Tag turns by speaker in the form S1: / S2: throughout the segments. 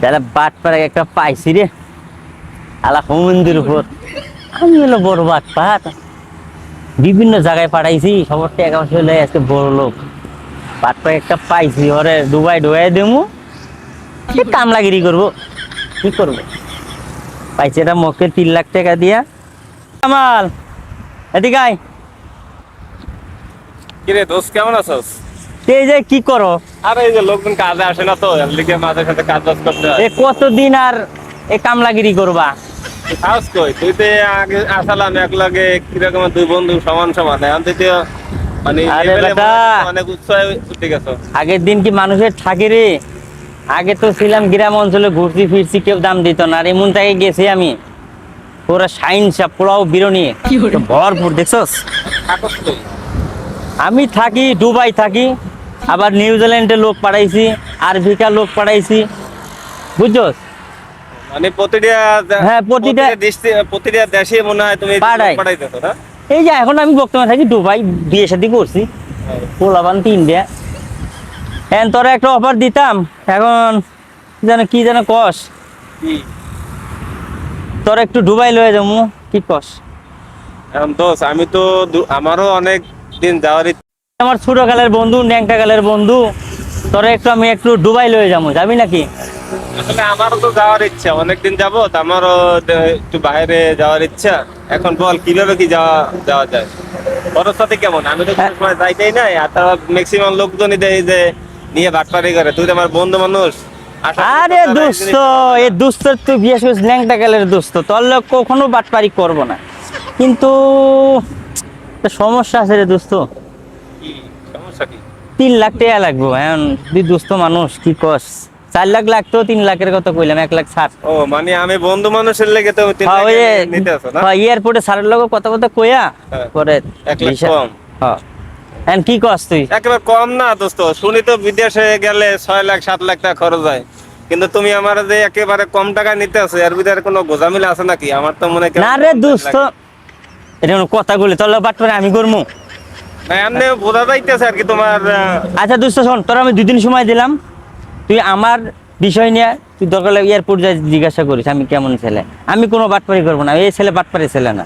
S1: তাহলে বাট পারে একটা পাইছি রে। আলা হোমন্দির উপর। আমি হলো বড় বাট পাট বিভিন্ন জায়গায় পাঠাইছি, সবার টাকা পয়সা হলে আজকে বড় লোক। বাট পারে একটা পাইছি, ওরে ডুবাই ডুবাই দেবো কামলাগিরি করব। কি করব? পাইছি এটা মুখে তিন লাখ টাকা দিয়া। কামাল, এদিকে আয়।
S2: কিরে, দোস্ত, কেমন আছস?
S1: এই যে কি করো?
S2: আরে এই যে লোকজন কাজে আসে না তো এর লিগে মাঝে সাথে কাজ বাজ করতে হয়।
S1: এ কতদিন আর এ কামলাগিরি করবা?
S2: কাজ কই? তুই তো আগে আসালাম এক লগে কীরকম দুই বন্ধু সমান সমান এখন তুই তো মানে
S1: আরে বেটা।
S2: অনেক উৎসাহে উঠে গেছো।
S1: আগের দিন কি মানুষের থাকে রে? আগে তো ছিলাম গ্রাম অঞ্চলে ঘুরছি ফিরছি কেউ দাম দিত না আর এমন জায়গায় গেছি আমি। পুরো সাইন সাপ পোলাও বিরনি ভরপুর দেখছস? আমি থাকি দুবাই থাকি। আবার নিউজিল্যান্ডে লোক পাঠাইছি আরবিকা লোক পাঠাইছি। বুঝছস?
S2: মানে প্রতিটা
S1: হ্যাঁ, প্রতিটা-
S2: দেশে প্রতিটা দেশে মনে হয় তুমি
S1: পাঠাই।
S2: পাঠাইতেছো না?
S1: এই যে এখন আমি বর্তমানে থাকি দুবাই বিয়ে শাদি করছি। পোলাবান তিনটা। এখন তোরা একটা অফার দিতাম এখন যেন কি যেন কস। তোরা একটু ডুবাই লয়ে যাব কি কস?
S2: এখন দোষ আমি তো আমারও অনেক দিন যাওয়ার
S1: আমার ছোট কালের বন্ধু ন্যাংটা কালের বন্ধু। তোরা একটু আমি একটু ডুবাই লয়ে যাব যাবি নাকি?
S2: আসলে আমারও তো যাওয়ার ইচ্ছা অনেকদিন যাব আমারও একটু বাইরে যাওয়ার ইচ্ছা। এখন বল কীভাবে কি যাওয়া যাওয়া যায়? ওর সাথে কেমন? আমি তো কোনো সময় যাইতেই নাই আর তারা ম্যাক্সিমাম লোকজনই দেয় যে নিয়ে বাটপারি করে। তুই তো আমার বন্ধু মানুষ।
S1: আরে দোস্ত এ দোস্ত তুই বিশেষ করে ন্যাংটা কালের দোস্ত তোর লোক কখনো বাটপারি করব না। কিন্তু সমস্যা আছে রে দোস্ত তিন লাখ টাকা লাগবো এখন তুই দোস্ত মানুষ কি কস? চার লাখ লাগতো তিন লাখের কথা কইলাম এক লাখ ছাড়
S2: ও মানে আমি বন্ধু মানুষের লেগে তো তিন
S1: হ্যাঁ,
S2: লাখ নিতে আছো না?
S1: হ্যাঁ, এয়ারপোর্টে স্যারের লগে কথা কথা কইয়া
S2: হ্যাঁ।
S1: পরে
S2: এক লাখ কম।
S1: হ্যাঁ। এখন কি কস তুই?
S2: একেবারে কম না দোস্ত। শুনি তো বিদেশে গেলে ছয় লাখ সাত লাখ টাকা খরচ হয়। কিন্তু তুমি আমার যে একেবারে কম টাকা নিতে আছো এর ভিতরে কোনো গোজামিল আছে নাকি? আমার তো মনে হয়
S1: না রে দোস্ত। এটা কোনো কথা বলে তোর বাট বাটপারে আমি করব
S2: এমনি বোঝা যাইতেছে আর কি তোমার
S1: আচ্ছা দোস্ত শোন তোর আমি দুই দিন সময় দিলাম। তুই আমার বিষয় নিয়ে তুই দরকার লাগে এয়ারপোর্ট যাই জিজ্ঞাসা করিস আমি কেমন ছেলে? আমি কোনো বাটপারি করব না এই ছেলে বাটপারি ছেলে না।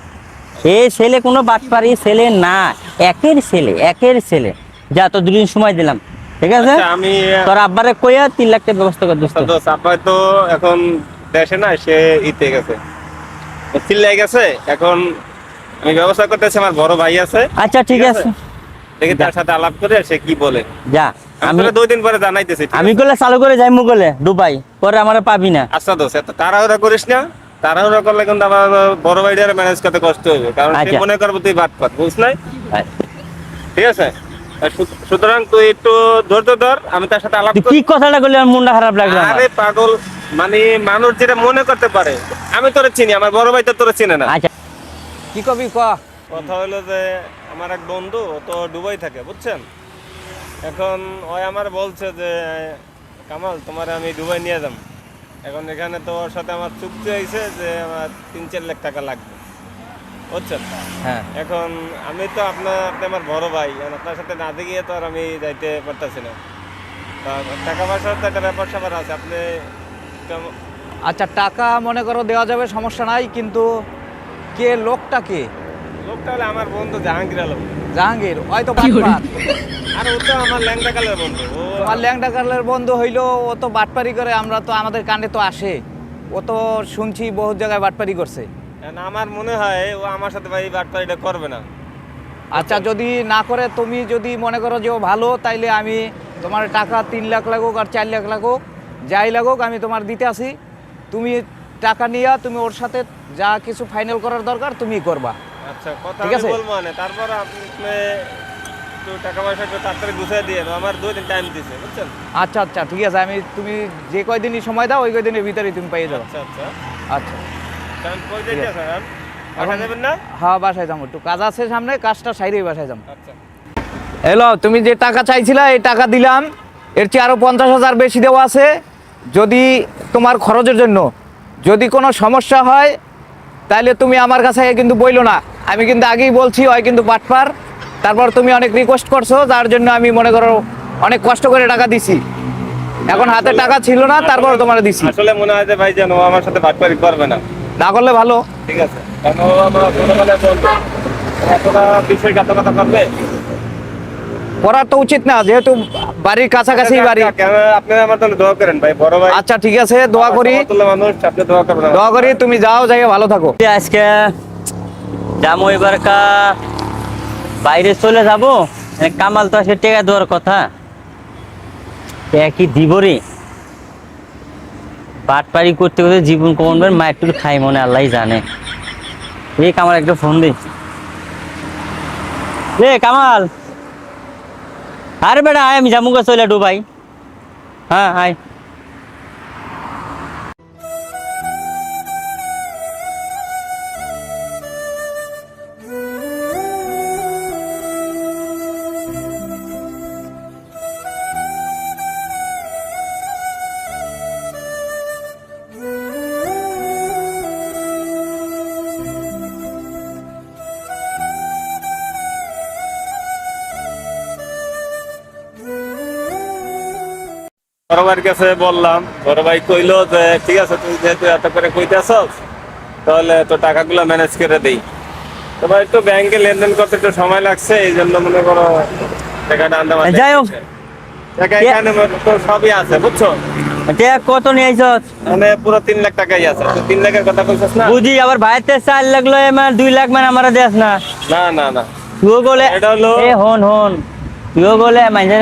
S1: এই ছেলে কোনো বাটপারি ছেলে না একের ছেলে একের ছেলে। যা তো দুদিন সময় দিলাম ঠিক আছে?
S2: আচ্ছা, আমি
S1: তোর আব্বারে কইয়া তিন লাখ টাকা ব্যবস্থা কর দোস্ত।
S2: দোস্ত তো এখন দেশে না সে ইতে গেছে। চিল্লাই গেছে এখন আমি ব্যবস্থা করতেছি আমার বড় ভাই আছে।
S1: আচ্ছা ঠিক আছে?
S2: দেখি তার সাথে আলাপ করে সে কি বলে।
S1: যা
S2: আমি দুই দিন পরে জানাইতেছি
S1: আমি? চালু করে যাই মুগলে দুবাই পরে আমার পাবি না।
S2: আচ্ছা দোষ এত তাড়াহুড়া করিস না। তাড়াহুড়া করলে কিন্তু আমার বড় ভাইটারে ম্যানেজ করতে কষ্ট হবে কারণ সে
S1: আচ্ছা।
S2: মনে করব তুই বাদ পাত বুঝ নাই? ঠিক আছে? সুতরাং তুই একটু ধৈর্য ধর আমি তার সাথে আলাপ করি।
S1: কি কথাটা করলে আমার মনটা খারাপ লাগল
S2: আরে পাগল মানে মানুষ যেটা মনে করতে পারে আমি তোরে চিনি আমার বড় ভাই তো তোরে চিনে না।
S1: আচ্ছা।
S3: কি কবি ক?
S2: কথা হলো যে আমার এক বন্ধু ও তো দুবাই থাকে বুঝছেন? এখন ওই আমার বলছে যে কামাল তোমার আমি দুবাই নিয়ে যাব এখন এখানে তো ওর সাথে আমার চুক্তি হয়েছে যে আমার তিন চার লাখ টাকা লাগবে। বুঝছেন?
S1: হ্যাঁ।
S2: এখন আমি তো আপনার আপনি আমার বড় ভাই আপনার সাথে না গিয়ে তো আর আমি যাইতে পারতেছি না। টাকা পয়সার তো একটা ব্যাপার স্যাপার আছে আপনি
S3: আচ্ছা টাকা মনে করো দেওয়া যাবে সমস্যা নাই কিন্তু কে লোকটা কে?
S2: লোকটা হলে আমার বন্ধু জাহাঙ্গীর আলম।
S3: জাহাঙ্গীর হয়তো বাটপার।
S2: আর ও তো আমার ল্যাংটা কালের বন্ধু ও
S3: তোমার ল্যাংটা কালের বন্ধু হইল ও তো বাটপারি করে আমরা তো আমাদের কানে তো আসে। ও তো শুনছি বহুত জায়গায় বাটপারি করছে।
S2: এখন আমার মনে হয় ও আমার সাথে ভাই বাটপারিটা করবে না।
S3: আচ্ছা যদি না করে তুমি যদি মনে করো যে ও ভালো তাইলে আমি তোমার টাকা তিন লাখ লাগুক আর চার লাখ লাগুক যাই লাগুক আমি তোমার দিতে আসি। তুমি টাকা নিয়ে তুমি ওর সাথে যা কিছু ফাইনাল করার দরকার তুমি করবা।
S2: আচ্ছা কথা
S3: ঠিক আছে।
S2: বলব তারপর আপনি একটু টাকা পয়সা একটু তাড়াতাড়ি গুছিয়ে দিয়ে আমার দুই দিন টাইম দিছে বুঝছেন?
S3: আচ্ছা আচ্ছা ঠিক আছে আমি তুমি যে কয়দিনই সময় দাও ওই কয়দিনের ভিতরেই তুমি পেয়ে যাবে।
S2: আচ্ছা আচ্ছা।
S3: আচ্ছা।
S2: কারণ কই। যাবেন না?
S3: হ্যাঁ বাসায় যাব একটু কাজ আছে সামনে কাজটা সাইডেই বাসায় যাব।
S2: আচ্ছা।
S3: হ্যালো তুমি যে টাকা চাইছিলা এই টাকা দিলাম। এর চেয়ে আরও পঞ্চাশ হাজার বেশি দেওয়া আছে। যদি তোমার খরচের জন্য যদি কোনো সমস্যা হয় তাহলে তুমি আমার কাছে কিন্তু বইলো না। আমি কিন্তু আগেই বলছি হয় কিন্তু বাটপার। তারপর তুমি অনেক রিকোয়েস্ট করছ যার জন্য আমি মনে করো অনেক কষ্ট করে টাকা দিছি। এখন হাতে টাকা ছিল না তারপর তোমার দিছি।
S2: আসলে মনে হয় যে ভাই ও আমার সাথে বাটপারি করবে না।
S3: না করলে ভালো।
S2: ঠিক আছে। কারণ ও আমার ছোটবেলায় বলতো এতটা বিষয় কত কথা করবে
S3: করার তো উচিত না যেহেতু বাড়ির কাছাকাছি বাড়ি।
S2: কেন আপনি আমার তাহলে দোয়া করেন ভাই বড় ভাই।
S3: আচ্ছা ঠিক আছে দোয়া করি।
S2: সমতুল্য মানুষ আপনি দোয়া করবেন
S3: দোয়া করি তুমি যাও যাই ভালো থাকো।
S1: আজকে যাব এবার কা বাইরে চলে যাব? কামাল তো আসে টেকা দেওয়ার কথা। কি দিব রে? পাটপাড়ি করতে করতে জীবন কমবে মায়ের একটু খাই মনে আল্লাহ জানে। এই কামাল, একটা ফোন দে। রে কামাল। আরে বেটা, আয়, আমি যাব গা চলে ডুবাই হ্যাঁ আয়।
S2: বড় ভাইয়ের কাছে বললাম বড় ভাই কইলো যে ঠিক আছে তুই যেহেতু এত করে কইতেছ তাহলে তো টাকাগুলো ম্যানেজ করে দেই। তো ভাই একটু ব্যাংকে লেনদেন করতে একটু সময় লাগছে এই জন্য মনে করো টাকাটা আন্দাজ
S1: যাই হোক।
S2: টাকা এখানে তো সবই আছে বুঝছ?
S1: কত নিয়ে আইসস
S2: মানে পুরো তিন লাখ টাকাই আছে। তুই তিন লাখের কথা কইছিস না?
S1: বুঝি আবার ভাইতে চার লাখ লয় মানে দুই লাখ মানে আমার দেশ না।
S2: না না না।
S1: তুইও গলে
S2: এটা হলো-
S1: এ হন হন। তুইও মানে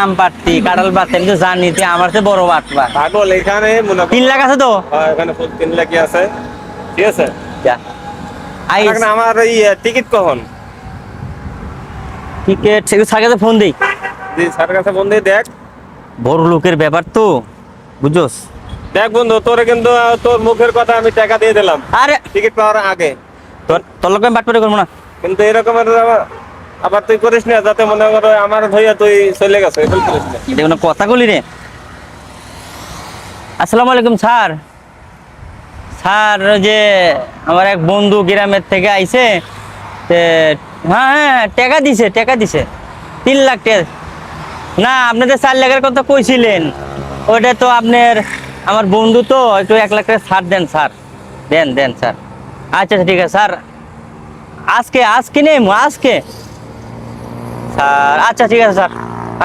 S1: আম কাঁঠাল পাড়তি আমি তো জানি তুই আমার বড় বাটবা।
S2: পাগল এখানে
S1: তিন লাখ আছে তো?
S2: হ্যাঁ, এখানে ফুল তিন লাখই আছে। ঠিক আছে?
S1: আই
S2: আমার এই টিকিট কখন?
S1: টিকেট সাথে ফোন দিই।
S2: জি স্যার কাছে বন্ধু দেখ।
S1: বড় লোকের ব্যাপার তো বুঝোস?
S2: দেখ বন্ধু তোরে কিন্তু তোর মুখের কথা আমি টাকা দিয়ে দিলাম।
S1: আরে!
S2: টিকিট পাওয়ার আগে।
S1: তোর তোর লোক আমি বাটপাড়ি করব না।
S2: কিন্তু এরকমের আবার- তুই করিস না, যাতে মনে করো আমার ধইয়া তুই চলে গেছে
S1: এটা কোনো কথা বলি রে। আসসালামু আলাইকুম, স্যার। স্যার যে আমার এক বন্ধু গ্রামের থেকে আইছে হ্যাঁ হ্যাঁ টাকা দিছে টাকা দিছে। তিন লাখ টাকা। না আপনাদের চার লাখের কথা কইছিলেন ওটা তো আপনার, আমার বন্ধু তো, একটু এক লাখ টাকা ছাড় দেন, স্যার। দেন দেন, স্যার। আচ্ছা আচ্ছা ঠিক আছে, স্যার। আজকে আজকে নেই, আজকে। আচ্ছা ঠিক আছে স্যার।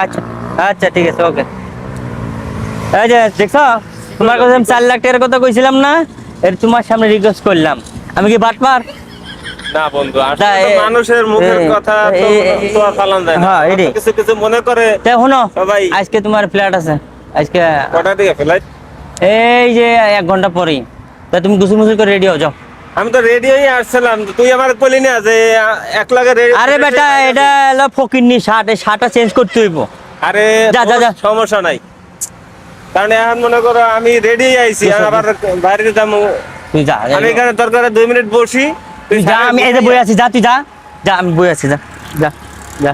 S1: আচ্ছা আচ্ছা ঠিক আছে ওকে। এই যে দেখছ? তোমার কাছে আমি চার লাখ টাকার কথা কইছিলাম না? এর তোমার সামনে রিকোয়েস্ট করলাম। আমি কি বাটপার
S2: না বন্ধু
S1: তা
S2: তো মানুষের মুখের কথা তো তো ফালান যায় না।
S1: হ্যাঁ,
S2: কিছু কিছু মনে করে
S1: তাই শোনো
S2: সবাই
S1: আজকে তোমার ফ্ল্যাট আছে। আজকে
S2: কটা দিকে ফেলাই
S1: এই যে এক ঘণ্টা পরেই। তা তুমি গুসুল মুসুল করে রেডি হও যাও।
S2: আমি তো রেডি হয়ে আসছিলাম। তুই আমার বলি না যে এক রেডি
S1: আরে বেটা এটা হলো ফকিরনি শার্ট এই শার্টটা চেঞ্জ করতে হইব।
S2: আরে
S1: যা, যা, যা।
S2: সমস্যা নাই। কারণ এখন মনে করো আমি রেডি আইছি আর আবার বাইরে যাব।
S1: তুই যা
S2: আমি এখানে দরকারে দুই মিনিট বসি।
S1: তুই যা আমি এই যে বই আছি যা তুই যা। যা আমি বই আছি যা। যা যা।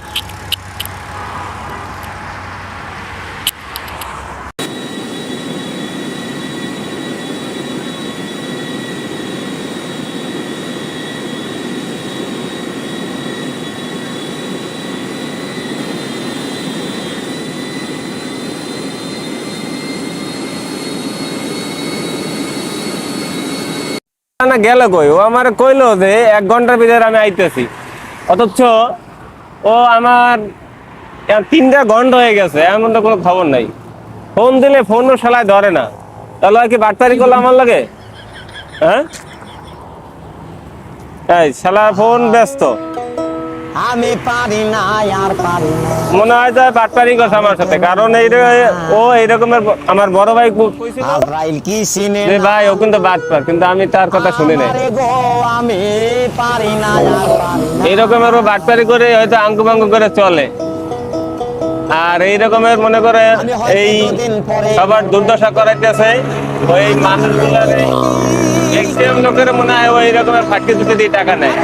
S2: না গেল কই? ও আমার কইলো যে এক ঘণ্টার ভিতরে আমি আইতেছি। অথচ ও আমার তিনটা ঘণ্টা হয়ে গেছে এমন তো কোনো খবর নাই। ফোন দিলে ফোনও শালায় ধরে না। তাহলে আর কি বাটপারি করল আমার লাগে? হ্যাঁ? এই শালা ফোন ব্যস্ত।
S4: আমি পারি না আর পারি
S2: মনে হয় যে বাটপারি করছে আমার সাথে। কারণ এই রে- ও এইরকমের আমার বড় ভাই কইছিল
S4: কি চিনে
S2: যে
S4: না?
S2: ভাই ও কিন্তু বাটপার কিন্তু আমি তার কথা শুনি নাই।
S4: আমি পারি না আর পারি
S2: এইরকমের বাটপারি করে হয়তো আঙ্কু বাঙ্কু করে চলে। আর এই রকমের মনে করে এই সবার দুর্দশা করাইতেছে। ওই মানুষগুলার ম্যাক্সিমাম লোকের মনে হয় ওই রকমের ফাঁকি দুটো দিয়ে টাকা নেয়।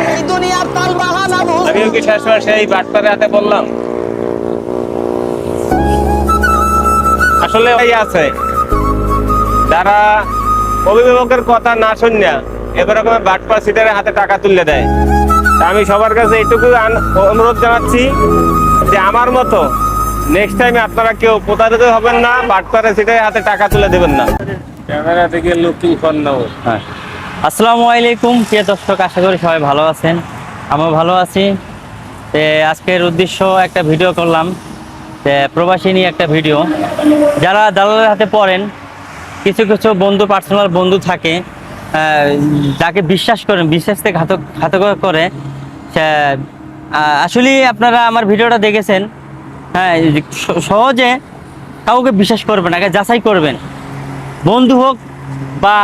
S2: আমিও কি শেষবার সেই বাটপারে হাতে বললাম। আসলে ওই আছে। যারা অভিভাবকের কথা না শুনিয়া এবার রকমের বাটপা সিটারের হাতে টাকা তুলে দেয় তা আমি সবার কাছে এইটুকু অনুরোধ জানাচ্ছি যে আমার মতো নেক্সট টাইমে আপনারা কেউ প্রতারিত হবেন না বাটপারে সেটাই হাতে টাকা তুলে দেবেন না। ক্যামেরা থেকে লুকিং ফর নাও
S1: হ্যাঁ। আসসালামু আলাইকুম প্রিয় দর্শক আশা করি সবাই ভালো আছেন। আমিও ভালো আছি। তে আজকের উদ্দেশ্য একটা ভিডিও করলাম। তে প্রবাসী নিয়ে একটা ভিডিও যারা দালালের হাতে পড়েন কিছু কিছু বন্ধু পার্সোনাল বন্ধু থাকে যাকে বিশ্বাস করেন বিশ্বাসতে ঘাতক ঘাতক করে সে- আহ, আসলে আপনারা আমার ভিডিওটা দেখেছেন। হ্যাঁ সহজে কাউকে বিশ্বাস করবেন আগে যাচাই করবেন। বন্ধু হোক বা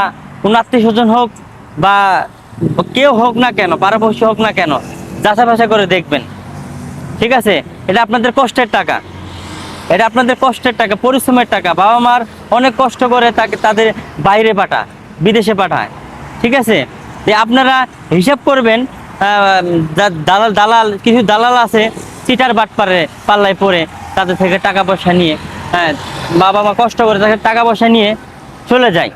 S1: কোনো আত্মীয় স্বজন হোক বা কেউ হোক না কেন, পাড়াপড়শি হোক না কেন যাচাই বাছাই করে দেখবেন। ঠিক আছে? এটা আপনাদের কষ্টের টাকা। এটা আপনাদের কষ্টের টাকা, পরিশ্রমের টাকা। বাবা মার অনেক কষ্ট করে তাকে তাদের বাইরে পাঠা, বিদেশে পাঠায়। ঠিক আছে? আপনারা হিসাব করবেন দালাল দালাল, কিছু দালাল আছে, চিটার বাট পারে, পাল্লায় পড়ে, তাদের থেকে টাকা পয়সা নিয়ে হ্যাঁ বাবা মা কষ্ট করে তাকে টাকা পয়সা নিয়ে চলে যায়।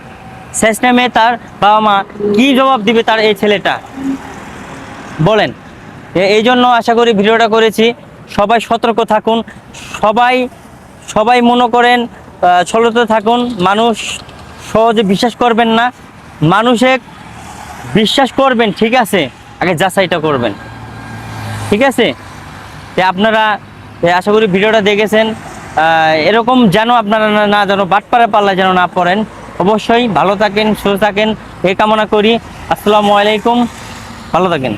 S1: শেষ টাইমে তার বাবা মা কি জবাব দিবে তার এই ছেলেটা? বলেন। এই জন্য আশা করি ভিডিওটা করেছি। সবাই সতর্ক থাকুন। সবাই সবাই মনে করেন আহ, থাকুন। মানুষ সহজে বিশ্বাস করবেন না। মানুষে বিশ্বাস করবেন ঠিক আছে? আগে যাচাইটা করবেন। ঠিক আছে? তে আপনারা আশা করি ভিডিওটা দেখেছেন। এরকম যেন আপনারা না যেন বাটপাড়া পাল্লা যেন না পড়েন। অবশ্যই ভালো থাকেন সুস্থ থাকেন এ কামনা করি। আসসালামু আলাইকুম ভালো থাকেন।